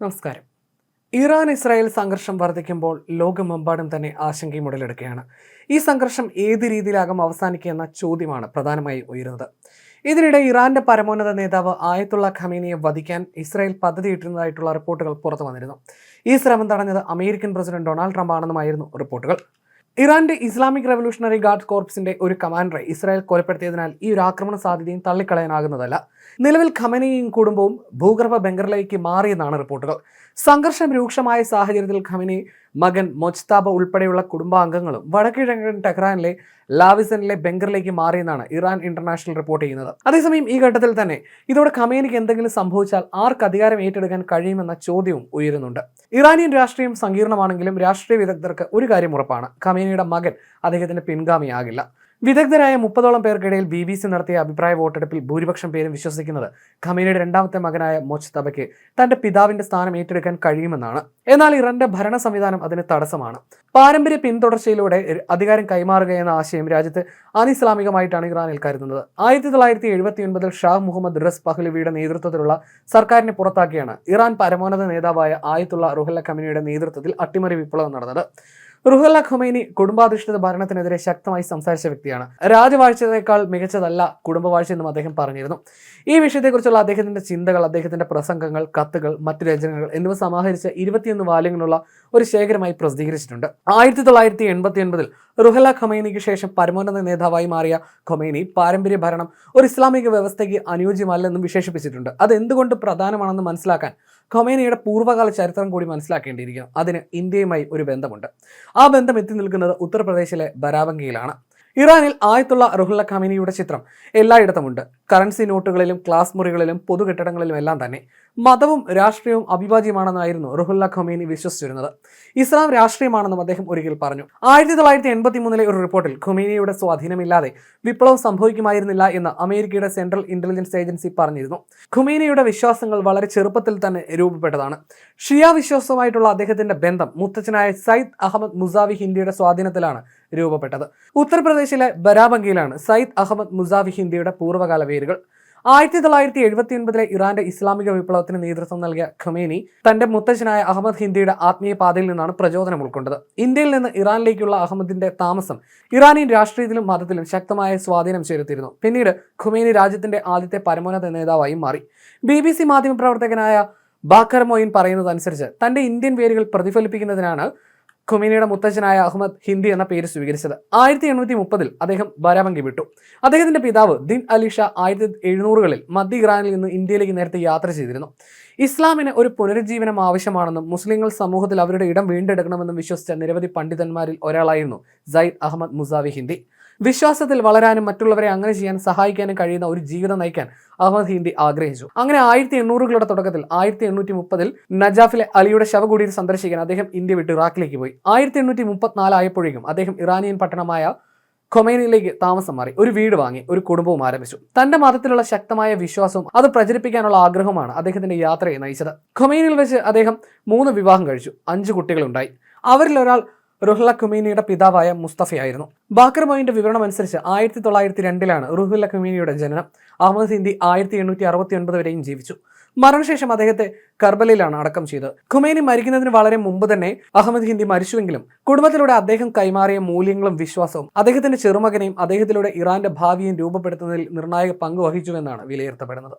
നമസ്കാരം. Iran Israel സംഘർഷം വർദ്ധിക്കുമ്പോൾ ലോകമെമ്പാടും തന്നെ ആശങ്കയും ഉടലെടുക്കുകയാണ്. ഈ സംഘർഷം ഏത് രീതിയിലാകും അവസാനിക്കുക എന്ന ചോദ്യമാണ് പ്രധാനമായി ഉയരുന്നത്. ഇതിനിടെ ഇറാന്റെ പരമോന്നത നേതാവ് ആയത്തുള്ള ഖമീനിയെ വധിക്കാൻ ഇസ്രായേൽ പദ്ധതിയിട്ടിരുന്നതായിട്ടുള്ള റിപ്പോർട്ടുകൾ പുറത്തു വന്നിരുന്നു. ഈ ശ്രമം തടഞ്ഞത് അമേരിക്കൻ പ്രസിഡന്റ് ഡൊണാൾഡ് ട്രംപ് ആണെന്നുമായിരുന്നു റിപ്പോർട്ടുകൾ. ഇറാന്റെ ഇസ്ലാമിക് റവല്യൂഷണറി ഗാർഡ് കോർപ്സിന്റെ ഒരു കമാൻഡറെ ഇസ്രായേൽ കൊലപ്പെടുത്തിയതിനാൽ ഈ ഒരു ആക്രമണ സാധ്യതയും തള്ളിക്കളയാനാകുന്നതല്ല. നിലവിൽ ഖമനയും കുടുംബവും ഭൂഗർഭ ബംഗറിലേക്ക് മാറിയെന്നാണ് റിപ്പോർട്ടുകൾ. സംഘർഷം രൂക്ഷമായ സാഹചര്യത്തിൽ ഖമിനി മകൻ മൊജ്താബ ഉൾപ്പെടെയുള്ള കുടുംബാംഗങ്ങളും വടക്കിഴക്കൻ ടെഹ്റാനിലെ ലാവിസനിലെ ബംഗറിലേക്ക് മാറിയെന്നാണ് ഇറാൻ ഇന്റർനാഷണൽ റിപ്പോർട്ട് ചെയ്യുന്നത്. അതേസമയം ഈ ഘട്ടത്തിൽ തന്നെ ഇതോടെ ഖമേനിക്ക് എന്തെങ്കിലും സംഭവിച്ചാൽ ആർക്ക് അധികാരം ഏറ്റെടുക്കാൻ കഴിയുമെന്ന ചോദ്യവും ഉയരുന്നുണ്ട്. ഇറാനിയൻ രാഷ്ട്രീയം സങ്കീർണമാണെങ്കിലും രാഷ്ട്രീയ വിദഗ്ധർക്ക് ഒരു കാര്യം ഉറപ്പാണ്. ഖമേനിയുടെ മകൻ അദ്ദേഹത്തിന്റെ പിൻഗാമിയാകില്ല. വിദഗ്ധരായ മുപ്പതോളം പേർക്കിടയിൽ ബി ബി സി നടത്തിയ അഭിപ്രായ വോട്ടെടുപ്പിൽ ഭൂരിപക്ഷം പേരും വിശ്വസിക്കുന്നത് ഖമീനയുടെ രണ്ടാമത്തെ മകനായ മൊജ്തബയ്ക്ക് തന്റെ പിതാവിന്റെ സ്ഥാനം ഏറ്റെടുക്കാൻ കഴിയുമെന്നാണ്. എന്നാൽ ഇറാന്റെ ഭരണ സംവിധാനം അതിന് തടസ്സമാണ്. പാരമ്പര്യ പിന്തുടർച്ചയിലൂടെ അധികാരം കൈമാറുക എന്ന ആശയം രാജ്യത്ത് അനിസ്ലാമികമായിട്ടാണ് ഇറാനിൽ കരുതുന്നത്. ആയിരത്തി തൊള്ളായിരത്തി എഴുപത്തി ഒൻപതിൽ ഷാ മുഹമ്മദ് റസ് പഹ്ലവിയുടെ നേതൃത്വത്തിലുള്ള സർക്കാരിനെ പുറത്താക്കിയാണ് ഇറാൻ പരമോന്നത നേതാവായ ആയത്തുള്ള റുഹല്ല ഖമീനയുടെ നേതൃത്വത്തിൽ അട്ടിമറി വിപ്ലവം നടന്നത്. റുഹല്ല ഖുമൈനി കുടുംബാധിഷ്ഠിത ഭരണത്തിനെതിരെ ശക്തമായി സംസാരിച്ച വ്യക്തിയാണ്. രാജവാഴ്ചയേക്കാൾ മികച്ചതല്ല കുടുംബവാഴ്ച എന്നും അദ്ദേഹം പറഞ്ഞിരുന്നു. ഈ വിഷയത്തെക്കുറിച്ചുള്ള അദ്ദേഹത്തിന്റെ ചിന്തകൾ അദ്ദേഹത്തിന്റെ പ്രസംഗങ്ങൾ കത്തുകൾ മറ്റു രചനകൾ എന്നിവ സമാഹരിച്ച ഇരുപത്തിയൊന്ന് വാല്യങ്ങളുള്ള ഒരു ശേഖരമായി പ്രസിദ്ധീകരിച്ചിട്ടുണ്ട്. ആയിരത്തി തൊള്ളായിരത്തി എൺപത്തി ഒൻപതിൽ റുഹല ഖമൈനിക്ക് ശേഷം പരമോന്നത നേതാവായി മാറിയ ഖൊമൈനി പാരമ്പര്യ ഭരണം ഒരു ഇസ്ലാമിക വ്യവസ്ഥയ്ക്ക് അനുയോജ്യമല്ലെന്നും വിശേഷിപ്പിച്ചിട്ടുണ്ട്. അത് എന്തുകൊണ്ട് പ്രധാനമാണെന്ന് മനസ്സിലാക്കാൻ ഖൊമേനിയുടെ പൂർവകാല ചരിത്രം കൂടി മനസ്സിലാക്കേണ്ടിയിരിക്കുന്നു. അതിന് ഇന്ത്യയുമായി ഒരു ബന്ധമുണ്ട്. ആ ബന്ധം എത്തി നിൽക്കുന്നത് ഉത്തർപ്രദേശിലെ ബരാബങ്കിയിലാണ്. ഇറാനിൽ ആയത്തുള്ള റുഹുല്ല ഖമീനിയുടെ ചിത്രം എല്ലായിടത്തുമുണ്ട്. കറൻസി നോട്ടുകളിലും ക്ലാസ് മുറികളിലും പൊതുകെട്ടിടങ്ങളിലും എല്ലാം തന്നെ മതവും രാഷ്ട്രീയവും അവിഭാജ്യമാണെന്നായിരുന്നു റുഹുല്ല ഖമീനി വിശ്വസിച്ചിരുന്നത്. ഇസ്ലാം രാഷ്ട്രീയമാണെന്നും അദ്ദേഹം ഒരിക്കൽ പറഞ്ഞു. ആയിരത്തി തൊള്ളായിരത്തി എൺപത്തി മൂന്നിലെ ഒരു റിപ്പോർട്ടിൽ ഖുമീനിയുടെ സ്വാധീനമില്ലാതെ വിപ്ലവം സംഭവിക്കുമായിരുന്നില്ല എന്ന് അമേരിക്കയുടെ സെൻട്രൽ ഇന്റലിജൻസ് ഏജൻസി പറഞ്ഞിരുന്നു. ഖുമീനിയുടെ വിശ്വാസങ്ങൾ വളരെ ചെറുപ്പത്തിൽ തന്നെ രൂപപ്പെട്ടതാണ്. ഷിയ വിശ്വാസവുമായിട്ടുള്ള അദ്ദേഹത്തിന്റെ ബന്ധം മുത്തച്ഛനായ സയ്യിദ് അഹമ്മദ് മുസാവി ഹിന്ദിയുടെ സ്വാധീനത്തിലാണ് രൂപപ്പെട്ടത്. ഉത്തർപ്രദേശിലെ ബരാബങ്കിയിലാണ് സയ്യിദ് അഹമ്മദ് മുസാവി ഹിന്ദിയുടെ പൂർവകാല പേരുകൾ ആയിരത്തി തൊള്ളായിരത്തി എഴുപത്തി ഒൻപതിലെ ഇറാന്റെ ഇസ്ലാമിക വിപ്ലവത്തിന് നേതൃത്വം നൽകിയ ഖമേനി തന്റെ മുത്തച്ഛനായ അഹമ്മദ് ഹിന്ദിയുടെ ആത്മീയ പാതയിൽ നിന്നാണ് പ്രചോദനം ഉൾക്കൊണ്ടത്. ഇന്ത്യയിൽ നിന്ന് ഇറാനിലേക്കുള്ള അഹമ്മദിന്റെ താമസം ഇറാനിയൻ രാഷ്ട്രീയത്തിലും മതത്തിലും ശക്തമായ സ്വാധീനം ചെലുത്തിയിരുന്നു. പിന്നീട് ഖുമേനി രാജ്യത്തിന്റെ ആദ്യത്തെ പരമോന്നത നേതാവായി മാറി. ബി ബി സി മാധ്യമപ്രവർത്തകനായ ബാക്കർ മൊയിൻ പറയുന്നതനുസരിച്ച് തന്റെ ഇന്ത്യൻ പേരുകൾ പ്രതിഫലിപ്പിക്കുന്നതിനാണ് ഖുമീനിയുടെ മുത്തച്ഛനായ അഹമ്മദ് ഹിന്ദി എന്ന പേര് സ്വീകരിച്ചത്. ആയിരത്തി എണ്ണൂറ്റി മുപ്പതിൽ അദ്ദേഹം ബാരാബങ്കി വിട്ടു. അദ്ദേഹത്തിന്റെ പിതാവ് ദിൻ അലി ഷാ ആയിരത്തി എഴുന്നൂറുകളിൽ മധ്യ ഇറാനിൽ നിന്ന് ഇന്ത്യയിലേക്ക് നേരത്തെ യാത്ര ചെയ്തിരുന്നു. ഇസ്ലാമിന് ഒരു പുനരുജ്ജീവനം ആവശ്യമാണെന്നും മുസ്ലിങ്ങൾ സമൂഹത്തിൽ അവരുടെ ഇടം വീണ്ടെടുക്കണമെന്നും വിശ്വസിച്ച നിരവധി പണ്ഡിതന്മാരിൽ ഒരാളായിരുന്നു സയ്യിദ് അഹമ്മദ് മുസാവി ഹിന്ദി. വിശ്വാസത്തിൽ വളരാനും മറ്റുള്ളവരെ അങ്ങനെ ചെയ്യാൻ സഹായിക്കാനും കഴിയുന്ന ഒരു ജീവിതം നയിക്കാൻ അഹമ്മദ് ഹിന്ദി ആഗ്രഹിച്ചു. അങ്ങനെ ആയിരത്തി എണ്ണൂറുകളുടെ തുടക്കത്തിൽ ആയിരത്തി എണ്ണൂറ്റി മുപ്പതിൽ നജാഫിലെ അലിയുടെ ശവകുടിയിൽ സന്ദർശിക്കാൻ അദ്ദേഹം ഇന്ത്യ വിട്ട് ഇറാഖിലേക്ക് പോയി. ആയിരത്തി എണ്ണൂറ്റി മുപ്പത്തിനാല് ആയപ്പോഴേക്കും അദ്ദേഹം ഇറാനിയൻ പട്ടണമായ ഖൊമേനിയിലേക്ക് താമസം മാറി. ഒരു വീട് വാങ്ങി ഒരു കുടുംബവും ആരംഭിച്ചു. തന്റെ മതത്തിലുള്ള ശക്തമായ വിശ്വാസവും അത് പ്രചരിപ്പിക്കാനുള്ള ആഗ്രഹമാണ് അദ്ദേഹത്തിന്റെ യാത്രയെ നയിച്ചത്. ഖൊമേനിയിൽ വെച്ച് അദ്ദേഹം മൂന്ന് വിവാഹം കഴിച്ചു. അഞ്ച് കുട്ടികളുണ്ടായി. അവരിൽ ഒരാൾ റുഹുല്ല ഖുമീനിയുടെ പിതാവായ മുസ്തഫയായിരുന്നു. ബാക്കർ മോയിന്റെ വിവരണം അനുസരിച്ച് ആയിരത്തി തൊള്ളായിരത്തി രണ്ടിലാണ് റുഹുല്ല ഖുമീനിയുടെ ജനനം. അഹമ്മദ് ഹിന്ദി ആയിരത്തി എണ്ണൂറ്റി അറുപത്തി ഒൻപത് വരെയും ജീവിച്ചു. മരണശേഷം അദ്ദേഹത്തെ കർബലയിലാണ് അടക്കം ചെയ്തത്. ഖുമേനി മരിക്കുന്നതിന് വളരെ മുമ്പ് തന്നെ അഹമ്മദ് ഹിന്ദി മരിച്ചുവെങ്കിലും കുടുംബത്തിലൂടെ അദ്ദേഹം കൈമാറിയ മൂല്യങ്ങളും വിശ്വാസവും അദ്ദേഹത്തിന്റെ ചെറുമകനെയും അദ്ദേഹത്തിലൂടെ ഇറാന്റെ ഭാവിയും രൂപപ്പെടുത്തുന്നതിൽ നിർണായക പങ്ക് വഹിച്ചുവെന്നാണ് വിലയിരുത്തപ്പെടുന്നത്.